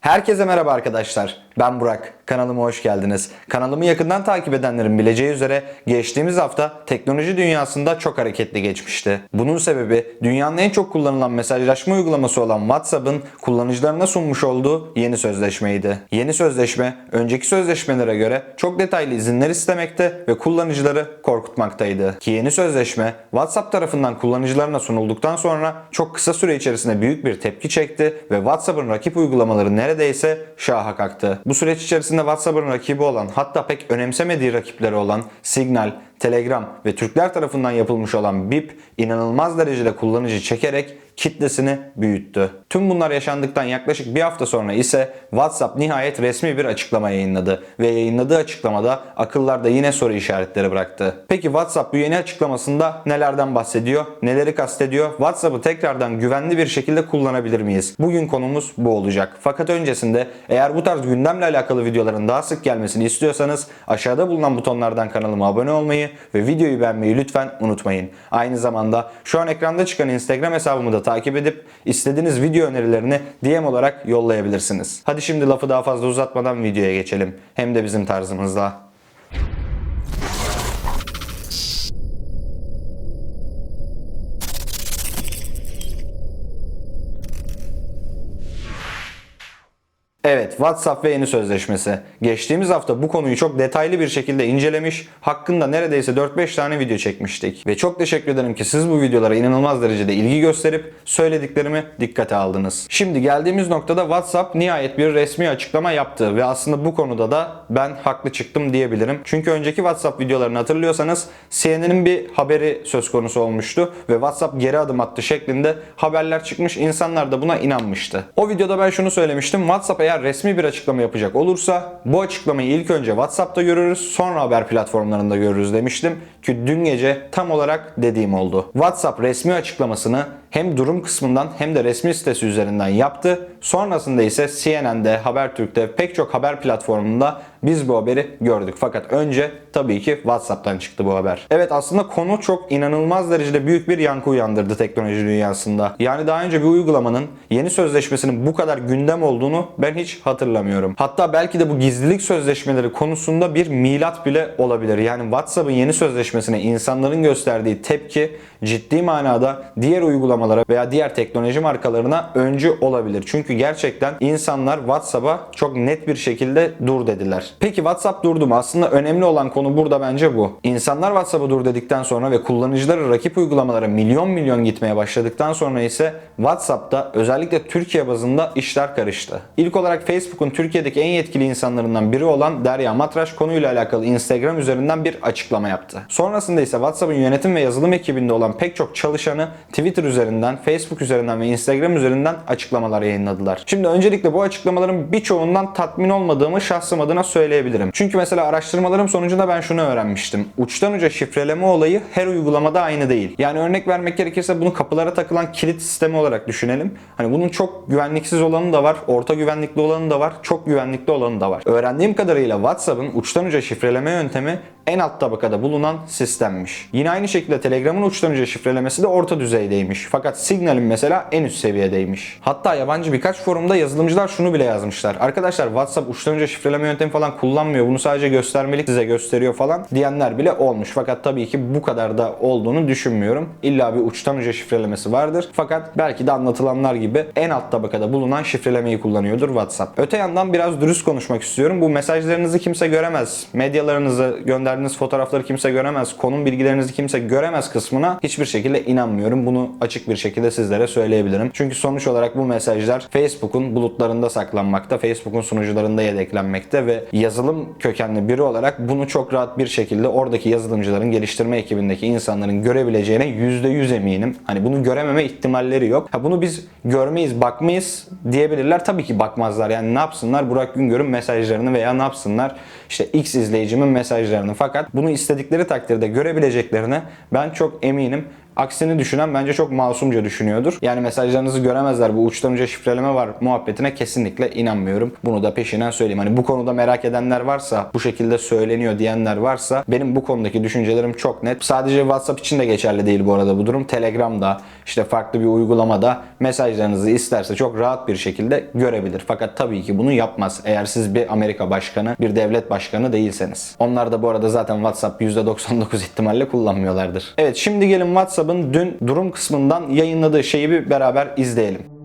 Herkese merhaba arkadaşlar. Ben Burak. Kanalıma hoş geldiniz. Kanalımı yakından takip edenlerin bileceği üzere geçtiğimiz hafta teknoloji dünyasında çok hareketli geçmişti. Bunun sebebi dünyanın en çok kullanılan mesajlaşma uygulaması olan WhatsApp'ın kullanıcılarına sunmuş olduğu yeni sözleşmeydi. Yeni sözleşme önceki sözleşmelere göre çok detaylı izinler istemekte ve kullanıcıları korkutmaktaydı. Ki yeni sözleşme WhatsApp tarafından kullanıcılarına sunulduktan sonra çok kısa süre içerisinde büyük bir tepki çekti ve WhatsApp'ın rakip uygulamaları neredeyse şaha kalktı. Bu süreç içerisinde WhatsApp'ın rakibi olan hatta pek önemsemediği rakipleri olan Signal, Telegram ve Türkler tarafından yapılmış olan BIP inanılmaz derecede kullanıcı çekerek kitlesini büyüttü. Tüm bunlar yaşandıktan yaklaşık bir hafta sonra ise WhatsApp nihayet resmi bir açıklama yayınladı ve yayınladığı açıklamada akıllarda yine soru işaretleri bıraktı. Peki WhatsApp bu yeni açıklamasında nelerden bahsediyor, neleri kastediyor, WhatsApp'ı tekrardan güvenli bir şekilde kullanabilir miyiz? Bugün konumuz bu olacak. Fakat öncesinde eğer bu tarz gündemle alakalı videoların daha sık gelmesini istiyorsanız aşağıda bulunan butonlardan kanalıma abone olmayı ve videoyu beğenmeyi lütfen unutmayın. Aynı zamanda şu an ekranda çıkan Instagram hesabımı da takip edip istediğiniz video önerilerini DM olarak yollayabilirsiniz. Hadi şimdi lafı daha fazla uzatmadan videoya geçelim. Hem de bizim tarzımızla. Evet, WhatsApp ve yeni sözleşmesi. Geçtiğimiz hafta bu konuyu çok detaylı bir şekilde incelemiş, hakkında neredeyse 4-5 tane video çekmiştik. Ve çok teşekkür ederim ki siz bu videolara inanılmaz derecede ilgi gösterip söylediklerimi dikkate aldınız. Şimdi geldiğimiz noktada WhatsApp nihayet bir resmi açıklama yaptı ve aslında bu konuda da ben haklı çıktım diyebilirim. Çünkü önceki WhatsApp videolarını hatırlıyorsanız CNN'in bir haberi söz konusu olmuştu ve WhatsApp geri adım attı şeklinde haberler çıkmış, insanlar da buna inanmıştı. O videoda ben şunu söylemiştim, WhatsApp eğer resmi bir açıklama yapacak olursa bu açıklamayı ilk önce WhatsApp'ta görürüz sonra haber platformlarında görürüz demiştim ki dün gece tam olarak dediğim oldu. WhatsApp resmi açıklamasını hem durum kısmından hem de resmi sitesi üzerinden yaptı. Sonrasında ise CNN'de, Habertürk'te pek çok haber platformunda biz bu haberi gördük. Fakat önce tabii ki WhatsApp'tan çıktı bu haber. Evet aslında konu çok inanılmaz derecede büyük bir yankı uyandırdı teknoloji dünyasında. Yani daha önce bir uygulamanın yeni sözleşmesinin bu kadar gündem olduğunu ben hiç hatırlamıyorum. Hatta belki de bu gizlilik sözleşmeleri konusunda bir milat bile olabilir. Yani WhatsApp'ın yeni sözleşmesine insanların gösterdiği tepki ciddi manada diğer uygulamalara veya diğer teknoloji markalarına öncü olabilir. Çünkü gerçekten insanlar WhatsApp'a çok net bir şekilde dur dediler. Peki WhatsApp durdu mu? Aslında önemli olan konu burada bence bu. İnsanlar WhatsApp'a dur dedikten sonra ve kullanıcıları rakip uygulamalara milyon milyon gitmeye başladıktan sonra ise WhatsApp'ta özellikle Türkiye bazında işler karıştı. İlk olarak Facebook'un Türkiye'deki en yetkili insanlarından biri olan Derya Matraş konuyla alakalı Instagram üzerinden bir açıklama yaptı. Sonrasında ise WhatsApp'ın yönetim ve yazılım ekibinde olan pek çok çalışanı Twitter üzerinden, Facebook üzerinden ve Instagram üzerinden açıklamalar yayınladılar. Şimdi öncelikle bu açıklamaların birçoğundan tatmin olmadığımı şahsım adına söyleyebilirim. Çünkü mesela araştırmalarım sonucunda ben şunu öğrenmiştim. Uçtan uca şifreleme olayı her uygulamada aynı değil. Yani örnek vermek gerekirse bunu kapılara takılan kilit sistemi olarak düşünelim. Hani bunun çok güvenliksiz olanı da var, orta güvenlikli olanı da var, çok güvenlikli olanı da var. Öğrendiğim kadarıyla WhatsApp'ın uçtan uca şifreleme yöntemi en alt tabakada bulunan sistemmiş. Yine aynı şekilde Telegram'ın uçtan uca şifrelemesi de orta düzeydeymiş. Fakat Signal'in mesela en üst seviyedeymiş. Hatta yabancı birkaç forumda yazılımcılar şunu bile yazmışlar. Arkadaşlar WhatsApp uçtan uca şifreleme yöntemi falan kullanmıyor. Bunu sadece göstermelik size gösteriyor falan diyenler bile olmuş. Fakat tabii ki bu kadar da olduğunu düşünmüyorum. İlla bir uçtan uca şifrelemesi vardır. Fakat belki de anlatılanlar gibi en alt tabakada bulunan şifrelemeyi kullanıyordur WhatsApp. Öte yandan biraz dürüst konuşmak istiyorum. Bu mesajlarınızı kimse göremez. Medyalarınızı gönderdiğiniz fotoğrafları kimse göremez. Konum bilgilerinizi kimse göremez kısmına hiçbir şekilde inanmıyorum. Bunu açık bir şekilde sizlere söyleyebilirim. Çünkü sonuç olarak bu mesajlar Facebook'un bulutlarında saklanmakta, Facebook'un sunucularında yedeklenmekte ve yazılım kökenli biri olarak bunu çok rahat bir şekilde oradaki yazılımcıların, geliştirme ekibindeki insanların görebileceğine %100 eminim. Hani bunu görememe ihtimalleri yok. Ha bunu biz görmeyiz, bakmayız diyebilirler. Tabii ki bakmazlar. Yani ne yapsınlar? Burak Güngör'ün mesajlarını veya ne yapsınlar? İşte X izleyicimin mesajlarını. Fakat bunu istedikleri takdirde görebileceklerine ben çok eminim Aksini düşünen bence çok masumca düşünüyordur. Yani mesajlarınızı göremezler bu uçtan uca şifreleme var muhabbetine kesinlikle inanmıyorum. Bunu da peşinden söyleyeyim. Hani bu konuda merak edenler varsa, bu şekilde söyleniyor diyenler varsa benim bu konudaki düşüncelerim çok net. Sadece WhatsApp için de geçerli değil bu arada bu durum. Telegram'da işte farklı bir uygulamada mesajlarınızı isterse çok rahat bir şekilde görebilir. Fakat tabii ki bunu yapmaz. Eğer siz bir Amerika başkanı, bir devlet başkanı değilseniz. Onlar da bu arada zaten WhatsApp %99 ihtimalle kullanmıyorlardır. Evet şimdi gelin WhatsApp'ın dün durum kısmından yayınladığı şeyi bir beraber izleyelim.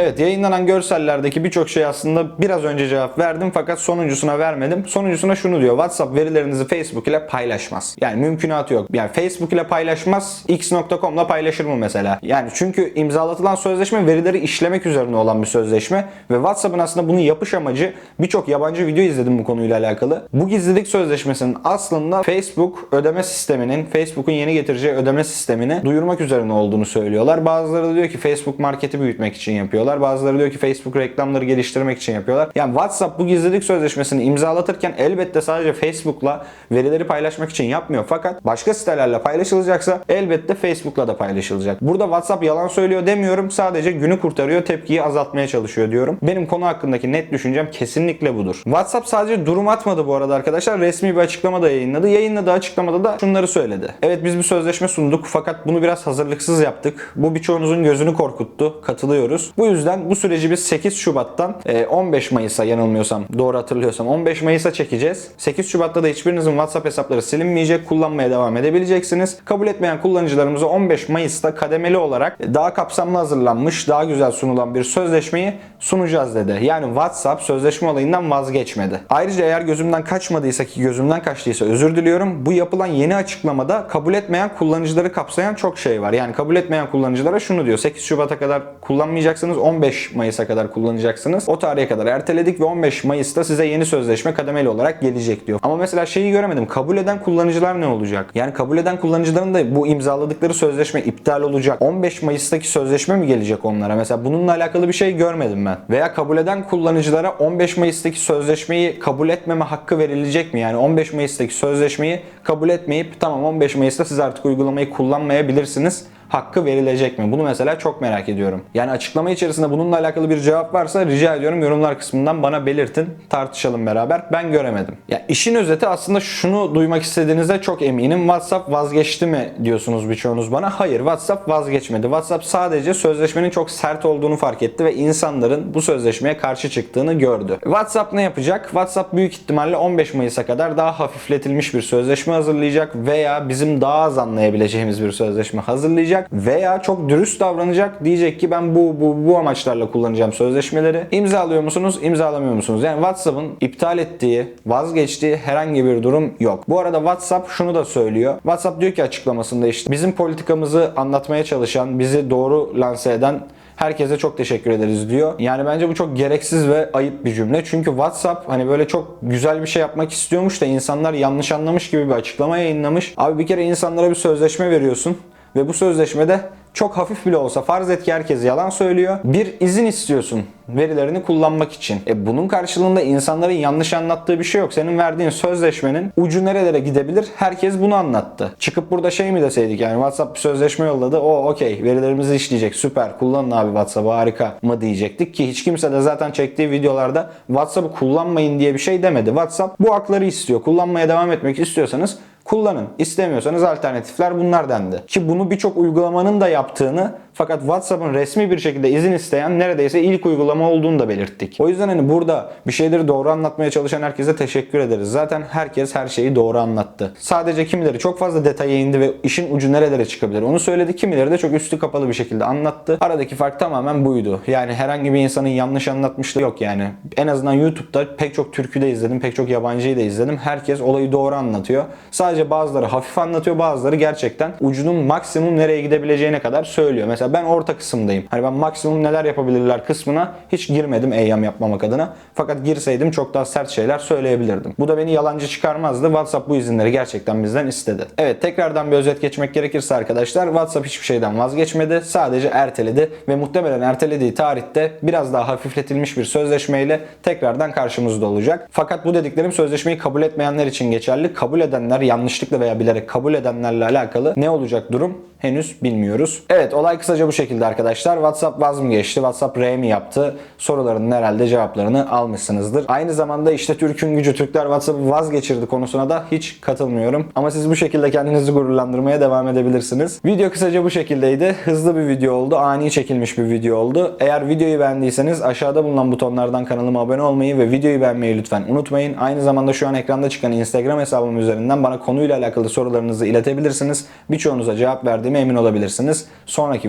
Evet yayınlanan görsellerdeki birçok şey aslında biraz önce cevap verdim fakat sonuncusuna vermedim. Sonuncusuna şunu diyor. WhatsApp verilerinizi Facebook ile paylaşmaz. Yani mümkünatı yok. Yani Facebook ile paylaşmaz. X.com'la paylaşır mı mesela? Yani çünkü imzalatılan sözleşme verileri işlemek üzerine olan bir sözleşme ve WhatsApp'ın aslında bunun yapış amacı birçok yabancı video izledim bu konuyla alakalı. Bu gizlilik sözleşmesinin aslında Facebook ödeme sisteminin, Facebook'un yeni getireceği ödeme sistemini duyurmak üzerine olduğunu söylüyorlar. Bazıları da diyor ki Facebook marketi büyütmek için yapıyorlar. Bazıları diyor ki Facebook reklamları geliştirmek için yapıyorlar. Yani WhatsApp bu gizlilik sözleşmesini imzalatırken elbette sadece Facebook'la verileri paylaşmak için yapmıyor. Fakat başka sitelerle paylaşılacaksa elbette Facebook'la da paylaşılacak. Burada WhatsApp yalan söylüyor demiyorum. Sadece günü kurtarıyor, tepkiyi azaltmaya çalışıyor diyorum. Benim konu hakkındaki net düşüncem kesinlikle budur. WhatsApp sadece durum atmadı bu arada arkadaşlar. Resmi bir açıklama da yayınladı. Yayınladığı açıklamada da şunları söyledi. Evet biz bir sözleşme sunduk fakat bunu biraz hazırlıksız yaptık. Bu birçoğunuzun gözünü korkuttu. Katılıyoruz. Bu yüzden bu süreci biz 8 Şubat'tan e, 15 Mayıs'a yanılmıyorsam, doğru hatırlıyorsam 15 Mayıs'a çekeceğiz. 8 Şubat'ta da hiçbirinizin WhatsApp hesapları silinmeyecek. Kullanmaya devam edebileceksiniz. Kabul etmeyen kullanıcılarımıza 15 Mayıs'ta kademeli olarak daha kapsamlı hazırlanmış, daha güzel sunulan bir sözleşmeyi sunacağız dedi. Yani WhatsApp sözleşme olayından vazgeçmedi. Ayrıca eğer gözümden kaçmadıysa ki gözümden kaçtıysa özür diliyorum. Bu yapılan yeni açıklamada kabul etmeyen kullanıcıları kapsayan çok şey var. Yani kabul etmeyen kullanıcılara şunu diyor. 8 Şubat'a kadar kullanmayacaksınız. 15 Mayıs'a kadar kullanacaksınız. O tarihe kadar erteledik ve 15 Mayıs'ta size yeni sözleşme kademeli olarak gelecek diyor. Ama mesela şeyi göremedim. Kabul eden kullanıcılar ne olacak? Yani kabul eden kullanıcıların da bu imzaladıkları sözleşme iptal olacak. 15 Mayıs'taki sözleşme mi gelecek onlara? Mesela bununla alakalı bir şey görmedim ben. Veya kabul eden kullanıcılara 15 Mayıs'taki sözleşmeyi kabul etmeme hakkı verilecek mi? Yani 15 Mayıs'taki sözleşmeyi kabul etmeyip tamam 15 Mayıs'ta siz artık uygulamayı kullanmayabilirsiniz hakkı verilecek mi? Bunu mesela çok merak ediyorum. Yani açıklama içerisinde bununla alakalı bir cevap varsa rica ediyorum yorumlar kısmından bana belirtin. Tartışalım beraber. Ben göremedim. Ya işin özeti aslında şunu duymak istediğinizde çok eminim. WhatsApp vazgeçti mi diyorsunuz birçoğunuz bana. Hayır WhatsApp vazgeçmedi. WhatsApp sadece sözleşmenin çok sert olduğunu fark etti ve insanların bu sözleşmeye karşı çıktığını gördü. WhatsApp ne yapacak? WhatsApp büyük ihtimalle 15 Mayıs'a kadar daha hafifletilmiş bir sözleşme hazırlayacak veya bizim daha az anlayabileceğimiz bir sözleşme hazırlayacak veya çok dürüst davranacak. Diyecek ki ben bu bu bu amaçlarla kullanacağım sözleşmeleri. İmzalıyor musunuz? İmzalamıyor musunuz? Yani WhatsApp'ın iptal ettiği, vazgeçtiği herhangi bir durum yok. Bu arada WhatsApp şunu da söylüyor. WhatsApp diyor ki açıklamasında işte bizim politikamızı anlatmaya çalışan, bizi doğru lanse eden Herkese çok teşekkür ederiz diyor. Yani bence bu çok gereksiz ve ayıp bir cümle. Çünkü WhatsApp hani böyle çok güzel bir şey yapmak istiyormuş da insanlar yanlış anlamış gibi bir açıklama yayınlamış. Abi bir kere insanlara bir sözleşme veriyorsun ve bu sözleşmede çok hafif bile olsa farz et ki herkes yalan söylüyor. Bir izin istiyorsun verilerini kullanmak için. E bunun karşılığında insanların yanlış anlattığı bir şey yok. Senin verdiğin sözleşmenin ucu nerelere gidebilir? Herkes bunu anlattı. Çıkıp burada şey mi deseydik yani WhatsApp bir sözleşme yolladı. O okey verilerimizi işleyecek süper kullanın abi WhatsApp'ı harika mı diyecektik ki hiç kimse de zaten çektiği videolarda WhatsApp'ı kullanmayın diye bir şey demedi. WhatsApp bu hakları istiyor. Kullanmaya devam etmek istiyorsanız kullanın. İstemiyorsanız alternatifler bunlar dendi. Ki bunu birçok uygulamanın da yaptığını fakat WhatsApp'ın resmi bir şekilde izin isteyen neredeyse ilk uygulama olduğunu da belirttik. O yüzden hani burada bir şeyleri doğru anlatmaya çalışan herkese teşekkür ederiz. Zaten herkes her şeyi doğru anlattı. Sadece kimileri çok fazla detaya indi ve işin ucu nerelere çıkabilir onu söyledi. Kimileri de çok üstü kapalı bir şekilde anlattı. Aradaki fark tamamen buydu. Yani herhangi bir insanın yanlış anlatmışlığı yok yani. En azından YouTube'da pek çok türkü de izledim, pek çok yabancıyı da izledim. Herkes olayı doğru anlatıyor. Sadece bazıları hafif anlatıyor, bazıları gerçekten ucunun maksimum nereye gidebileceğine kadar söylüyor. Mesela mesela ben orta kısımdayım. Hani ben maksimum neler yapabilirler kısmına hiç girmedim eyyam yapmamak adına. Fakat girseydim çok daha sert şeyler söyleyebilirdim. Bu da beni yalancı çıkarmazdı. WhatsApp bu izinleri gerçekten bizden istedi. Evet tekrardan bir özet geçmek gerekirse arkadaşlar WhatsApp hiçbir şeyden vazgeçmedi. Sadece erteledi ve muhtemelen ertelediği tarihte biraz daha hafifletilmiş bir sözleşmeyle tekrardan karşımızda olacak. Fakat bu dediklerim sözleşmeyi kabul etmeyenler için geçerli. Kabul edenler yanlışlıkla veya bilerek kabul edenlerle alakalı ne olacak durum henüz bilmiyoruz. Evet olay kısaca bu şekilde arkadaşlar. WhatsApp vaz mı geçti? WhatsApp R mi yaptı? Soruların herhalde cevaplarını almışsınızdır. Aynı zamanda işte Türk'ün gücü Türkler WhatsApp'ı vazgeçirdi konusuna da hiç katılmıyorum. Ama siz bu şekilde kendinizi gururlandırmaya devam edebilirsiniz. Video kısaca bu şekildeydi. Hızlı bir video oldu. Ani çekilmiş bir video oldu. Eğer videoyu beğendiyseniz aşağıda bulunan butonlardan kanalıma abone olmayı ve videoyu beğenmeyi lütfen unutmayın. Aynı zamanda şu an ekranda çıkan Instagram hesabım üzerinden bana konuyla alakalı sorularınızı iletebilirsiniz. Birçoğunuza cevap verdiğime emin olabilirsiniz. Sonraki